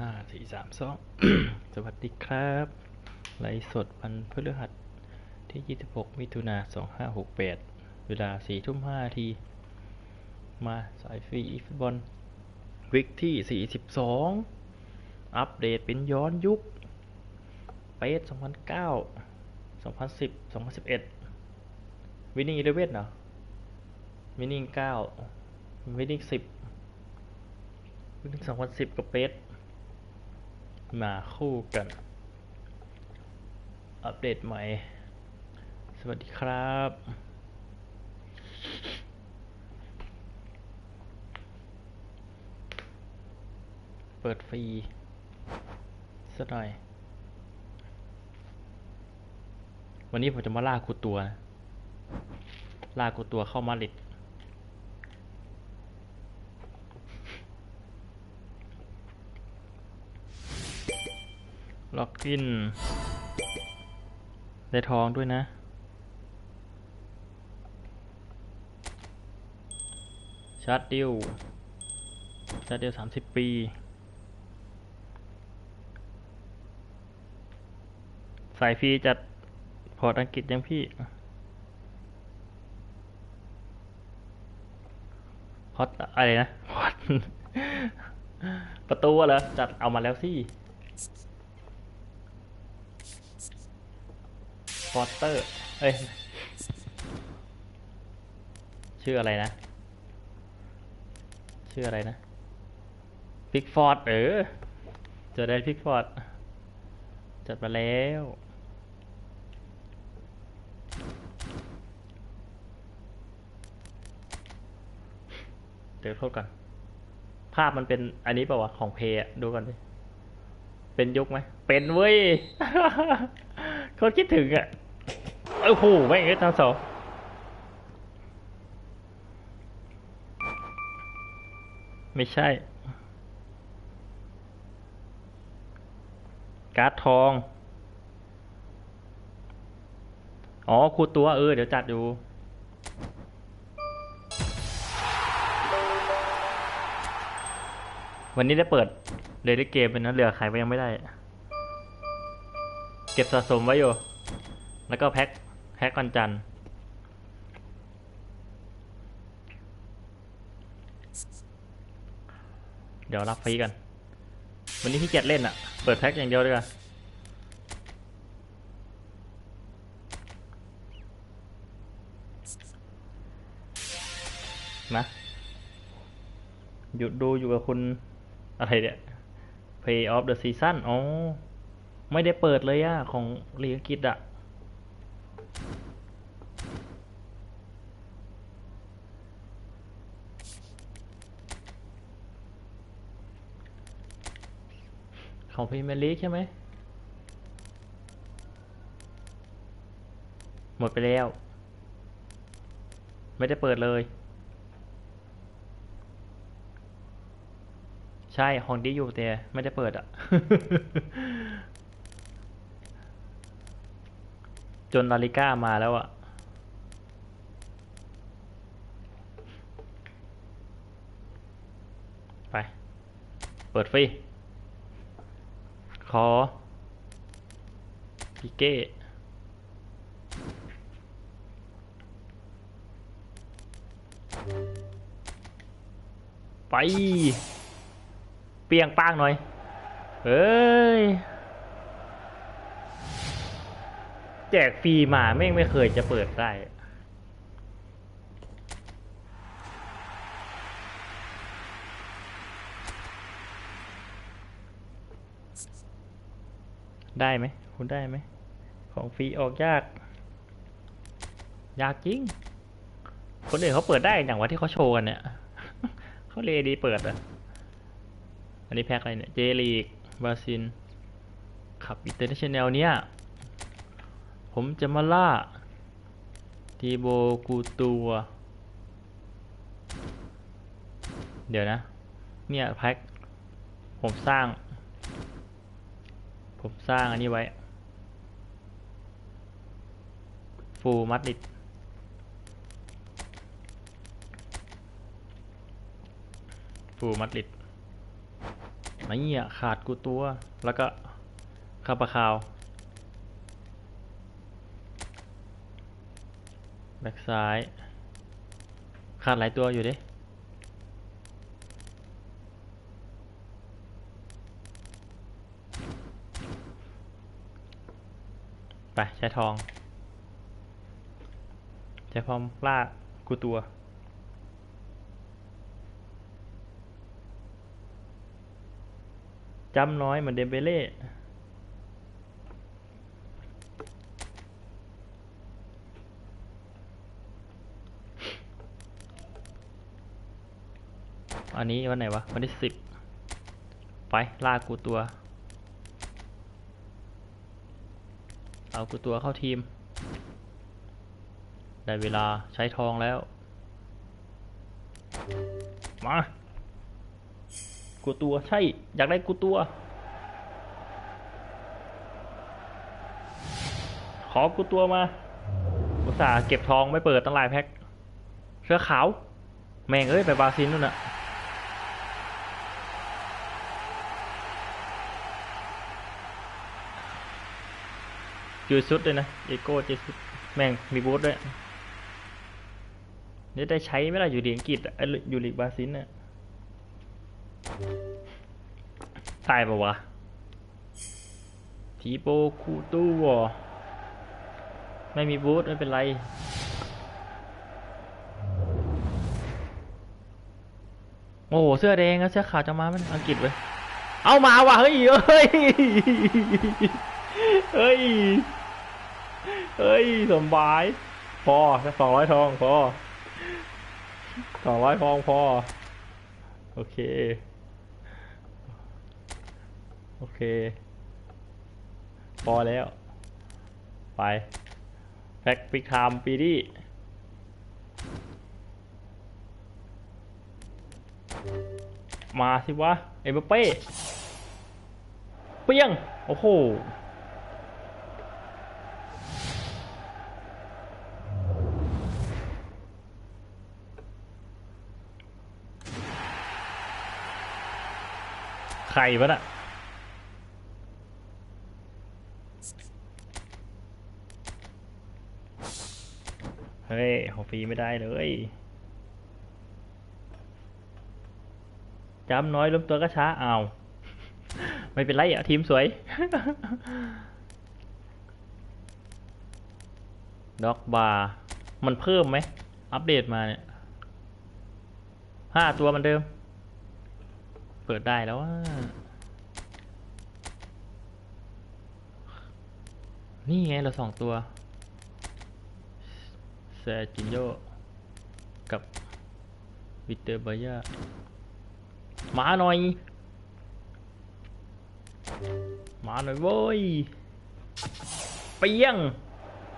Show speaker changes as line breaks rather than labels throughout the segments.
ห้าสี่สามสองสวัสดีครับ ไลฟ์สดวันพฤหัสที่26มิถุนา2568เวลา4ทุ่ม5นาที มาสายฟรีฟุตบอลวิกที่42อัปเดตเป็นย้อนยุคเปส2009 2010 2011วินนิ่งอีเลเว่นเหรอวินนิ่ง9วินนิ่ง10วินนิ่ง2010กับเปส มาคู่กัน อัปเดตใหม่ สวัสดีครับ เปิดฟรีสักหน่อย วันนี้ผมจะมาล่ากูตัว ล่ากูตัวเข้ามาดริด ล็อกอิน ได้ทองด้วยนะ ชาร์จดิวชาร์จดิวสามสิบปี สายฟรีจัดพอร์ตอังกฤษยังพี่พอร์ตอะไรนะพอร์ตประตูเหรอจัดเอามาแล้วสิ ฟอสเตอร์เอ้ย ชื่ออะไรนะ ชื่ออะไรนะพิกฟอร์ดเออเจอได้พิกฟอร์ดจัดมาแล้ว เดี๋ยวโทษก่อน ภาพมันเป็นอันนี้เปล่าวะ ของเพย์ดูก่อนดิ เป็นยุคไหม เป็นเว้ยคนคิดถึงอะ โอ้โหไม่งเอ้ยทำสองไม่ใช่ การ์ดทอง อ๋อคูตัวเออ เดี๋ยวจัดอยู่วันนี้ได้เปิดเดลิเกมเป็นนั้นเหลือใครไปยังไม่ได้ เก็บสะสมไว้อยู่ แล้วก็แพ็คแพ็ควันจันทร์เดี๋ยวรับฟรีกัน วันนี้พี่เกียจเล่นอะเปิดแพ็คอย่างเดียวเลยกันนะหยุดดูอยู่กับคุณอะไรเนี่ย Play of the Season อ๋อ ไม่ได้เปิดเลยอะของลีกอังกิจอะ ของพรีเมียร์ลีกใช่ไหม หมดไปแล้ว ไม่ได้เปิดเลย ใช่ของดีอยู่แต่ไม่ได้เปิดอะ จนลาลิก้ามาแล้วอะไป เปิดฟรี ขอพิเก้ไป เปียงป้างหน่อย เอ้ย แจกฟรีมาแม่งไม่เคยจะเปิดได้ ได้ไหมคุณได้ไหมของฟรีออกยาก ยากจริง คนอื่นเขาเปิดได้อย่างว่าที่เขาโชว์กันเนี่ยเขาเลดีเปิดอะอันนี้แพ็คอะไรเนี่ย เจลีกบาซินขับอินเตอร์เนชั่นแนลเนี่ย ผมจะมาล่าทีโบกูตัว เดี๋ยวนะ เนี่ยแพ็คผมสร้าง ผมสร้างอันนี้ไว้ ฟูมัดดิดฟูมัดริดนี่อะขาดกูตัว แล้วก็คาปะคาวแบ็กซ้าย ขาดหลายตัวอยู่ดิ ไปใช้ทองใช้พร้อมล่ากูตัว จำน้อยเหมือนเดมเบเล่อันนี้วันไหนวะ วันที่สิบไปล่ากูตัว เอากูตัวเข้าทีม ได้เวลาใช้ทองแล้ว มา กูตัวใช่ อยากได้กูตัว ขอกูตัวมาอุตส่าห์เก็บทองไม่เปิดตั้งหลายแพ็ค เสื้อขาว แม่งเอ้ย ไปบาซิลนู่นน่ะ จูซุดเลยนะเอโก้จูซุดแม่งมีบูธด้วยนี่ได้ใช้ไหมล่ะอยู่ลีอังกฤษอะอยู่ลีกบาซิลน่ะตายปะวะทีโปคูตู้วอไม่มีบูธไม่เป็นไรโอ้โหเสื้อแดงแล้วเสื้อขาวจะมามันอังกฤษเว้ยเอามาว่ะเฮ้ยเฮ้ยเฮ้ย เฮ้ย สมบาย พอสองร้อยทองพอสองร้อยทองพอ โอเค โอเค พอแล้ว ไป แพ็กปิกไทม์ปีดี้มาสิวะ เอ็มบัปเป้ เปี้ยง โอ้โห ใครวะน่ะเฮ้ยของฟรีไม่ได้เลยจำน้อยล้มตัวก็ช้าเอาไม่เป็นไรอะทีมสวย ด็อกบาร์มันเพิ่มไหม อัปเดตมาเนี่ยห้าตัวมันเดิม ปิดได้แล้วว่านี่ไงเราสองตัวแซจินโยกับวิเตอร์บายามาหน่อย มาหน่อยเว้ยเปียง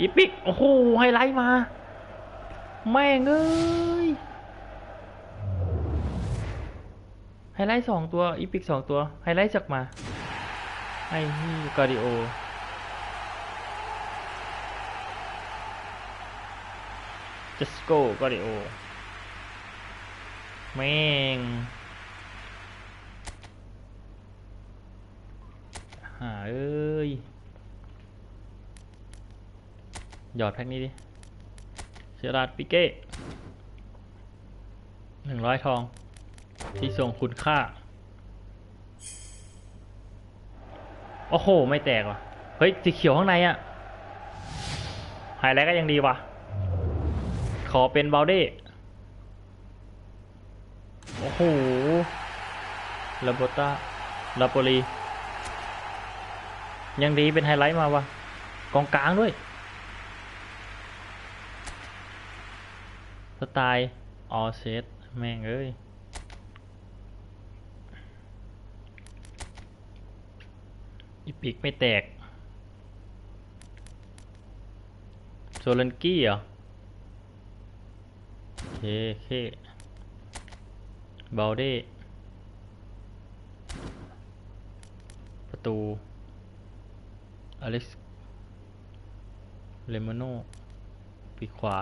อีปิก โอ้โหไฮไลท์มา แม่งเอ้ย ไฮไลท์สองตัว อีพิกสองตัว ไฮไลท์จากมา ไอ้นี่กาดิโอจัสโก้กาดิโอ แม่ง หาเอ้ย หยอดแพ็กนี้ดิเชยราดปิเก้หนึ่งร้อยทอง ที่ทรงคุณค่า โอ้โห ไม่แตกว่ะ เฮ้ย สีเขียวข้างในอะไฮไลท์ก็ยังดีว่ะ ขอเป็นบาลเด้โอ้โหลาโบต้าลาโปลี ยังดีเป็นไฮไลท์มาวะกองกลางด้วย สไตล์ ออเซตแม่งเอ้ย อีกไม่แตก โซลันกี้เหรอเคเคบาลเด้ประตู อเล็กซ์ เลมโนปีกขวา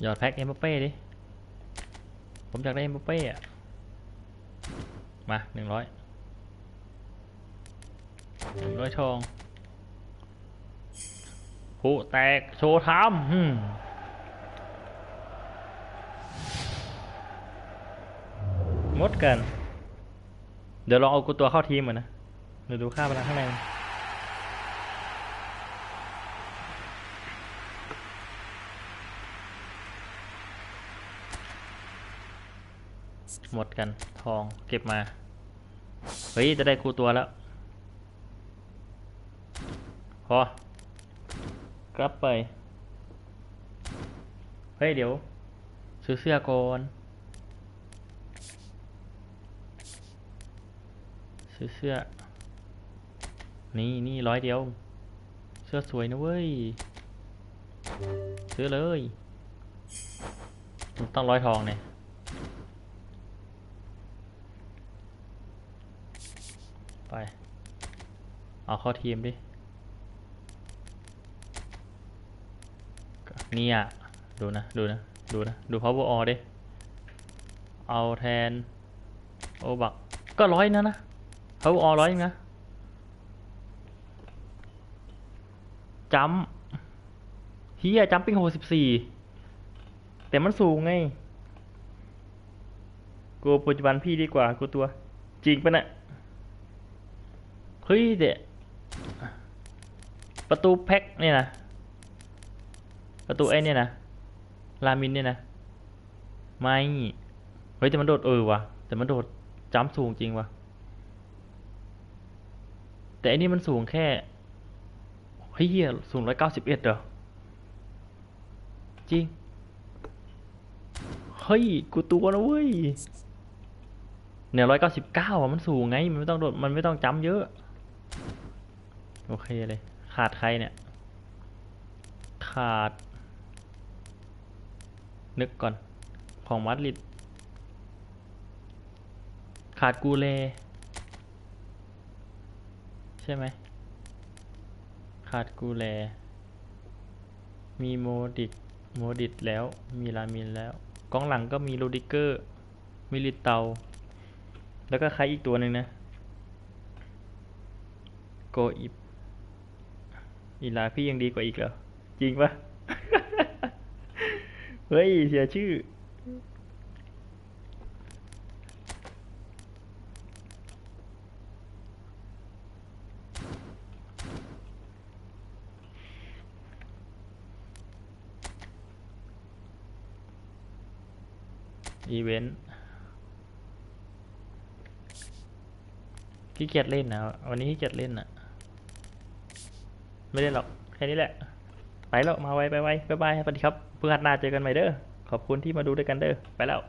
หยอดแพ็กเอ็มบัปเป้ดิ ผมอยากได้เอ็มเป้อะมาหนึ่งร้อยหนึ่งร้อยทองผู้แตกโชว์ทำมหมดกัน เดี๋ยวลองเอากูตัวเข้าทีมก่อนนะเดี๋ยวดูค่าพลังข้างใน หมดกันทองเก็บมา เฮ้ย จะได้กูตัวแล้ว พอกลับไป เฮ้ย เดี๋ยว ซื้อเสื้อก่อน ซื้อเสื้อ นี่นี่ร้อยเดียว เสื้อสวยนะเว้ย ซื้อเลย ต้องร้อยทองเนี่ย ไปเอาเข้าทีมดิ เนี่ย ดูนะ ดูนะ ดูนะ ดู power all ดิ เอาแทน โอบัก ก็ร้อยนะนะ power all ร้อยนะจัมเฮียจัมปิ้งหกสิบสี่แต่มันสูงไง กูปัจจุบันพี่ดีกว่า กูตัว จริงปะเนี่ย เฮ้ยเดะประตูแพ็คเนี่ยนะประตูไอ้เนี่ยนะรามินเนี่ยนะไม่เฮ้ยแต่มันโดดเออว่ะแต่มันโดดจัมป์สูงจริงว่ะแต่อันนี้มันสูงแค่เฮ้ยสูงร้อยเก้าสิบเอ็ดเหรอจริงเฮ้ยกูตัวนะเว้ยเนี่ยร้อยเก้าสิบเก้าอะมันสูงไงมันไม่ต้องโดดมันไม่ต้องจ้ำเยอะ โอเคเลย ขาดใครเนี่ย ขาด นึกก่อน ของมัดริด ขาดกูเล ใช่ไหม ขาดกูแล มีโมดิตโมดิตแล้ว มีลามินแล้ว กองหลังก็มีโรดิเกอร์ มิลิเตา แล้วก็ใครอีกตัวหนึ่งนะ โกอิบอีลาพี่ยังดีกว่าอีกเหรอ จริงปะเฮ้ย เสียชื่อ อีเวนต์ขี้เกียจเล่นนะวันนี้ขี้เกียจเล่นอะ ไม่ได้หรอก แค่นี้แหละ ไปแล้ว มาไวไปไวบ๊ายบายสวัสดีครับเพื่อนหน้าเจอกันใหม่เด้อ ขอบคุณที่มาดูด้วยกันเด้อ ไปแล้ว